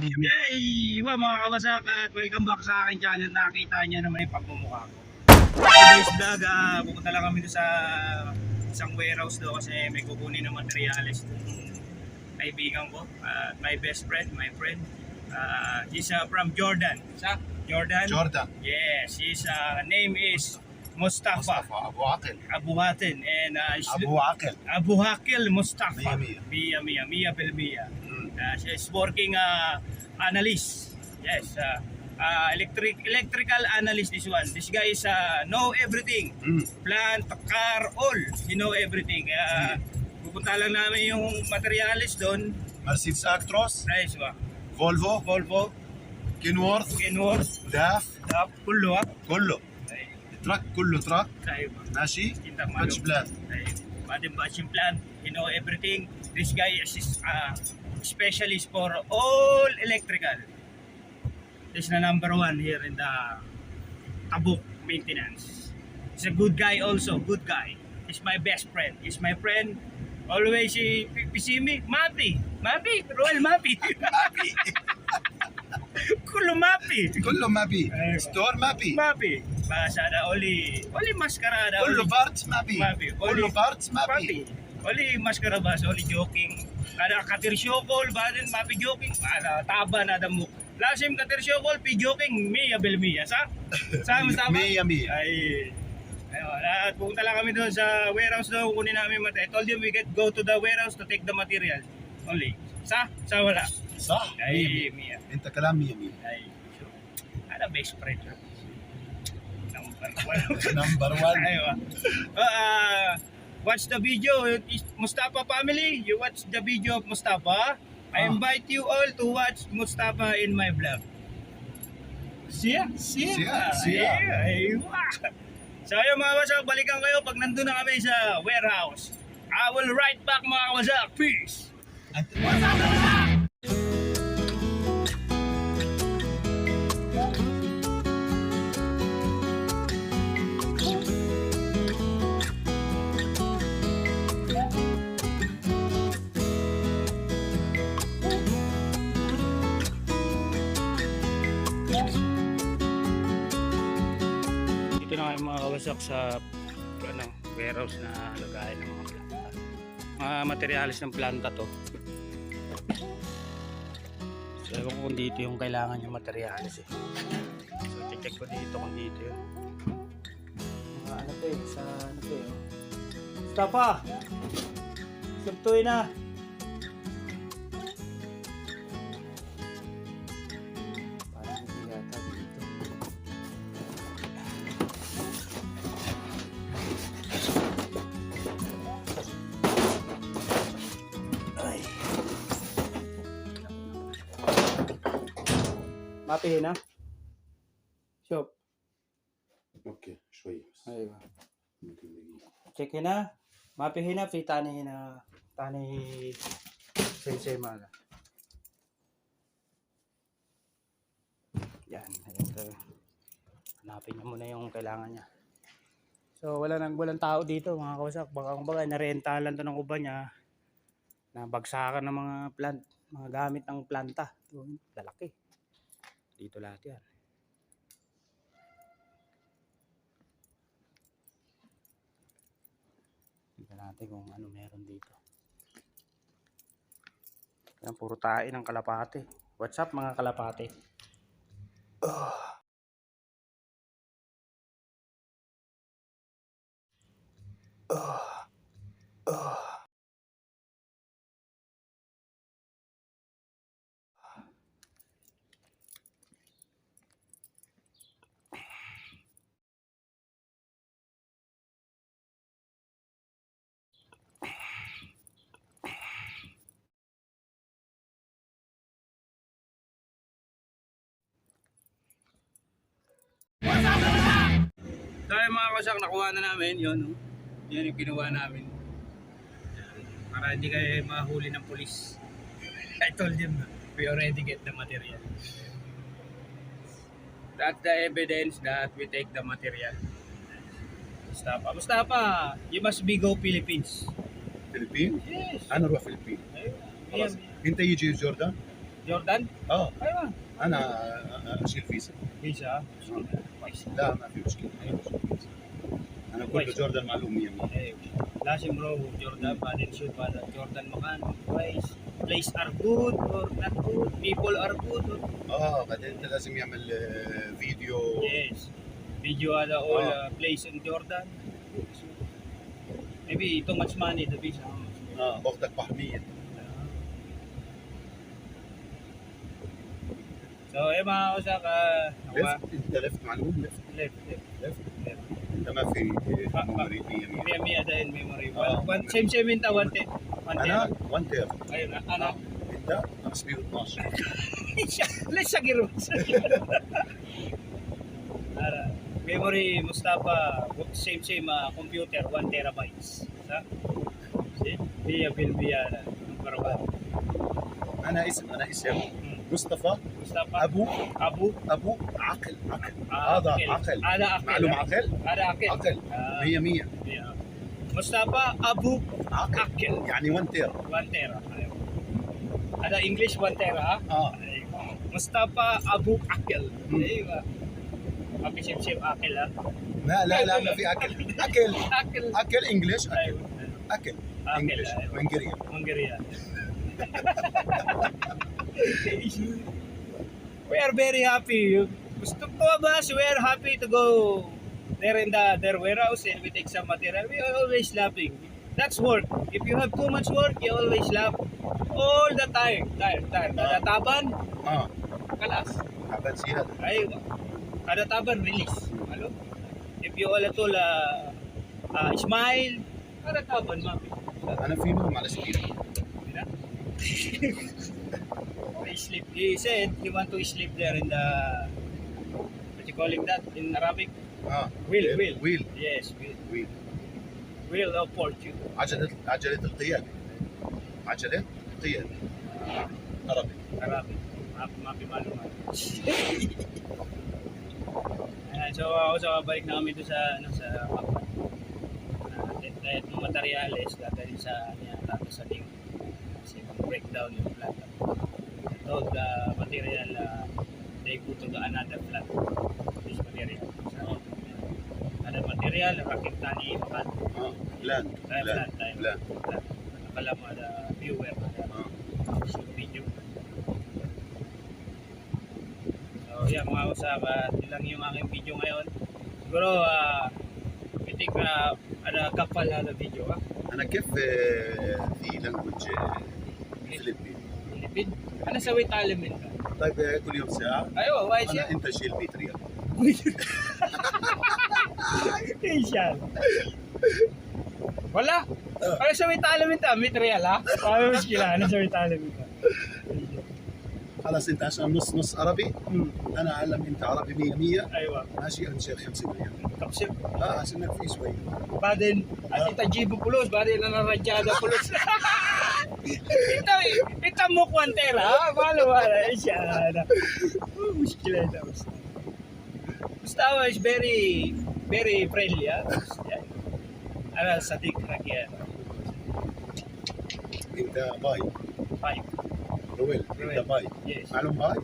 Yay! Iwa mga kawasak at welcome back sa aking channel. Nakita niya naman yung pagmumukha ko. Today's vlog, ah, pupunta lang kami doon sa isang warehouse doon kasi may kukunin ng materials ng kaibigan ko. At my best friend, my friend. Uh, he's ah, from Jordan. Sa? Jordan? Jordan Yes, his ah, name is Mustafa, Mustafa Abu Aqil Abu Hatin and uh, Abu Aqil Abu Hakil Mustafa. Mia, Mia, Mia, Mia Belmia. Mm. Uh, she is working uh, analyst. Yes, uh, uh, electric electrical analyst this one. This guy is uh, know everything. Mm. Plant, car, all. He know everything. Kaya pupunta lang namin yung materials doon. Mercedes Actros Nice ba? Volvo Volvo, Kenworth Kenworth, داف Dap, Kullo. ah. كله Ay, التراك كله تراك tayo ba? ماشي Kita باتش malo. بلان Ay, Madam Batching Plant, he know everything. This guy is uh, specialist for all electrical. This is number one here in the Tabuk maintenance. He's a good guy also, good guy. He's my best friend. He's my friend. Always si Pisimi, Mapi. Mapi, Roel Mapi. Mapi. Kulo Mapi. Kulo Mapi. Store Mapi. Mapi. Basa na oli. Oli maskarada. Kulo Bartz Mapi. Mapi. Kulo Bartz Mapi. Mapi. Oli maskara ba? Oli joking. Kada katirsyokol, baden mapijoking, para taba na damo. Lasim katirsyokol, pijoking, miya belmiya, sa? Sa amin taba? Miya, miya. Ay, ayun. At pupunta lang kami doon sa warehouse daw, kunin namin mata. I told you we get go to the warehouse to take the material. Only. Sa? Sa wala. Sa? Ay, miya. Enta ka lang, miya, miya. Ay, sure. Ano best friend? Number one. Number one. Ayun. Ah, uh, watch the video. Mustafa family. You watch the video of Mustafa. I Ah. invite you all to watch Mustafa in my vlog. Siya, siya. Siya, siya. So ayun mga kawasak, balikan kayo pag nandun na kami sa warehouse. I will write back mga kawasak. Peace. Dito kawasak sa ano, warehouse na lagayan ng mga planta. Mga materialis ng planta to. So, ewan ko kung dito yung kailangan yung materialis eh. So, check ko dito kung dito yun. Mga ano to eh, sa ano to eh. oh. Mustafa! Sabtoy na! काफी है ना shop okay showy ठीक है ना वहाँ पे है ना फिर ताने है ना ताने sensei mga yan ayun so, hanapin niya muna yung kailangan niya so wala nang walang tao dito mga kausak baka kumbaga narentalan to ng uba niya na bagsakan ng mga plant mga gamit ng planta. Lalaki. Dito lahat yan. Tignan natin kung ano meron dito. Yan, puro tae ng kalapate. What's up mga kalapate? Dahil mga kasak, nakuha na namin, yun. No? Yan yung kinuha namin. Yan. Para hindi kayo mahuli ng polis. I told them, we already get the material. That's the evidence that we take the material. Mustafa, Mustafa, you must be go Philippines. فلبين Yes. انا اروح فلبين Ayun. خلاص Yan. انت يجي جوردان جوردن اه ايوه انا مش الفيزا فيزا. آه. لا ما في مشكلة. أنا كنت جوردن معلوم 100% أيوة. لازم نروح جوردن بعدين نشوف هذا جوردن مكان كويس. بليس ار جود اور نوت جود بيبول ار جود آه بعدين أنت لازم يعمل آه، فيديو. يس فيديو هذا اول بليس ان جوردن ميبي تو ماتش ماني ذا فيزا آه باخذك ب 100 So, eh mga kausap, ah, ako ba? لفت انت لفت معلوم لفت Left, left, لفت left. انت ما في آه، آه. ميموري 100 100 Mia Mia dahil memory. Ah. One, one, same same inta, one ten. One ten. انا 1 تير Ayun, ah, ano? انت 512 Let's sa giro. Ara, memory Mustafa, same same ah, computer, 1 terabytes. Sa? See? Via Bill Via na. Number one. انا اسم انا اسم مصطفى مصطفى أبو أبو أبو عقل عقل. آه، هذا عقل. هذا عقل. معلوم عقل؟ هذا عقل. عقل. آه. 100 100 مصطفى أبو عقل, عقل. يعني 1 تيرا 1 تيرا هذا انجلش 1 تيرا آه. أيوة. مصطفى أبو عقل. أيوه. ما في شبشب عقل لا لا لا ما في اكل اكل اكل اكل انجلش اكل اكل انجلش هنغريا هنغريا we are very happy. Gusto two of us, we are happy to go there in the their warehouse and we take some material. We are always laughing. That's work. If you have too much work, you always laugh all the time. Tired, tired. Kada ah. taban, uh, kalas. Taban siya. Ay, kada taban, release. Ano? If you all at all uh, uh, smile, kada taban, mami. Ano feel mo, malas feel? Hindi na? he sleep. He said he want to sleep there in the what you calling that in Arabic? اه Wheel, wheel. ويل Yes, wheel. ويل Wheel of fortune. عجله عجله القياده عجله القياده عربي Arabic. Map, mapi maluman. Ayan, so ako sa balik na kami doon sa ano sa Papan. Uh, dahil ng materyales dadalhin sa niya tato sa link. Kasi breakdown yung plant. Ito the material uh, they go to the another plant. This material. So, another material, rakit tani makan. اه بلان Tayo بلان plant, tayo بلان plant. Nakala mo the viewer, the اه shoot video. So, yan mga usap, at yun lang yung aking video ngayon. Siguro, ah, I think, uh, ada kapal na video, ha? انا كيف آه، في لانجوج فلبين Philippine. Ana sa weight element. Tabii kulüpse ha. Ayo, why şey? Ana inte şil bitri ya. Facial. Wala. Ano sa weight element ah, material ha? Paano mas kilala sa weight element ha? خلاص انت عشان نص نص عربي. أنا اعلم انت عربي 100 100 أيوه. ماشي أنا شايل 50 ريال. طب شوف آه عشان في شوية بعدين انت تجيب فلوس بعدين أنا أرجع هذا فلوس. انت انت مو كوانتيلا ها؟ ماله ماله إيش هذا؟ مشكلة هذا مستوى إيش؟ بيري بيري فريندلي أنا صديق حقيقي انت باي. باي. Ruel. Ruel. Bay. Yes. Anong bay?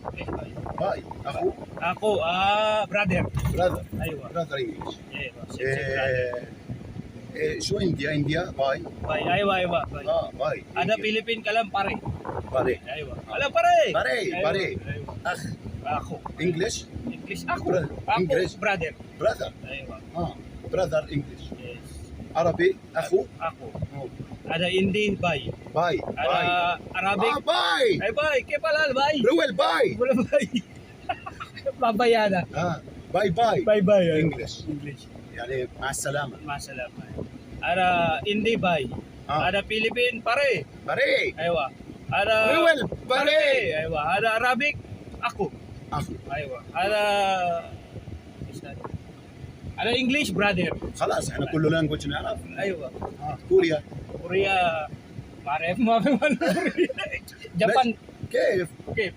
Bay. Ako? Ako, ah, uh, brother. Brother. Aywa. Brother English. Yeah, eh, eh, so India, India, bay. Bay, aywa, aywa. Bay. Ah, bay. Ada Pilipin ka lang, pare. Pare. Aywa. Alam, pare. Pare, pare. Ah. Ako. English? English. Ako. Bra- ako, English. brother. Brother. Aywa. Ah, brother English. Yes. Arabic, ako? Ako. Oh Ada Indian, bye. باي باي Ada Arabic. اه باي Ay, bye. Kaya pala, bye. رويل باي Wala, bye. Babayada. اه باي باي Bye, bye. English. English. يعني مع السلامة Masalam. Ada Hindi, bye. اه Ada Philippine, pare. بري Aywa. Ada... رويل بري Aywa. Ada Arabic, ako. اخو Aywa. Ada... Ada English, brother. خلاص احنا كله لانجوج نعرف Aywa. آه. كوريا كوريا ما كيف؟ كيف؟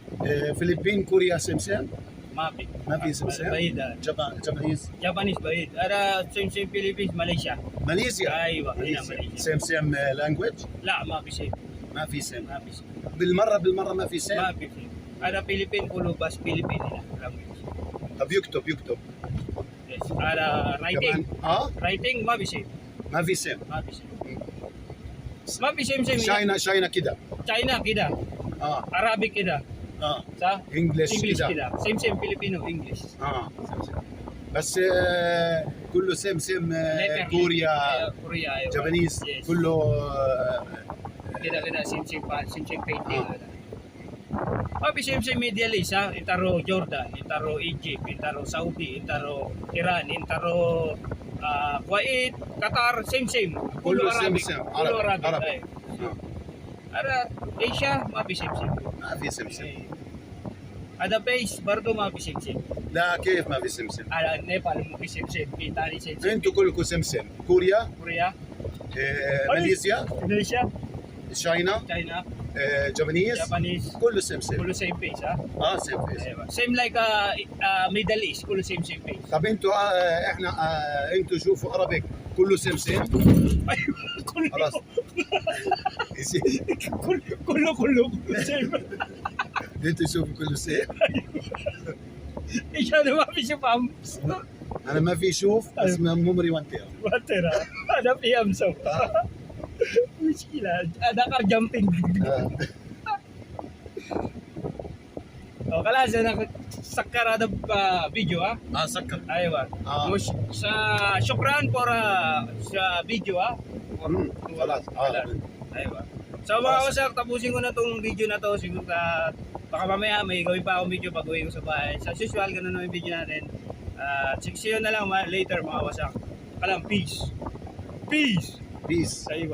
فلبين كوريا سمسم ما في ما في سمسم بعيدة جابان جابانيز جابانيز بعيد أنا سمسم فلبين ماليزيا ماليزيا أيوة هنا ماليزيا سمسم لانجويج؟ لا ما في شيء ما في سم ما في سم بالمرة بالمرة ما في سم ما في شيء أنا فلبين كله بس فلبين هنا طب يكتب يكتب على رايتنج آه رايتنج ما في شيء ما في سم ما في شيء ما بيصير سيم شاينا شاينا كده China كده اه Arabic كده اه صح انجلش English كده كده سيم سيم Filipino English اه سم سم. بس آه كله سم سم آه Letter. كوريا أيوة، كوريا أيوة. جابانيز Yes. كله آه كده كده سيم سيم pa سيم سيم painting Ah. Tapi same same Middle East ha, intaro Jordan, intaro Egypt, intaro Saudi, intaro Iran, intaro ah, Kuwait, Qatar, same same. Kulo كله سم Arabic. سم Kulo عربي Arabic. عربي ay. آه. Ada Asia, mapi same same. ما في سم سم Eh, Ada base, bardo mapi same same. لا كيف ما في سم سم Ada Nepal mapi same same, Italy same same. انتوا كلكم سم سم كوريا Korea, آه ماليزيا Indonesia, شاينا آه، جابانيز جابانيز كله سيم سيم كله سيم آه، أيوة. بيج آه آه سيم بيج أيوه. سيم لايك ميدل ايست كله سيم سيم بيج طب أنتوا آه، إحنا أنتوا شوفوا عربيك كله سيم سيم أيوه خلاص. كله كله كله سيم أنتوا شوفوا كله سيم إيش هذا؟ ما في شفهم أنا ما في شوف بس أيوة. ممري وانتيرا وانتيرا أنا في امسو Ah, Mishkila. Dakar jumping. Oh, o, kala ah. sa na sakkar ada uh, video ha. Ah, sakkar. Aywa. Ah. Mush, sa syukran for uh, sa video ha. For, mm, kalas. Kalas. Ah. Aywa. So mga kasak, tapusin ko na tong video na to. Siguro uh, baka mamaya may gawin pa akong video pag uwi ko sa bahay. Sa usual, ganun na yung video natin. Uh, see you na lang later mga kasak. Kalang, peace. Peace! Peace. Aí,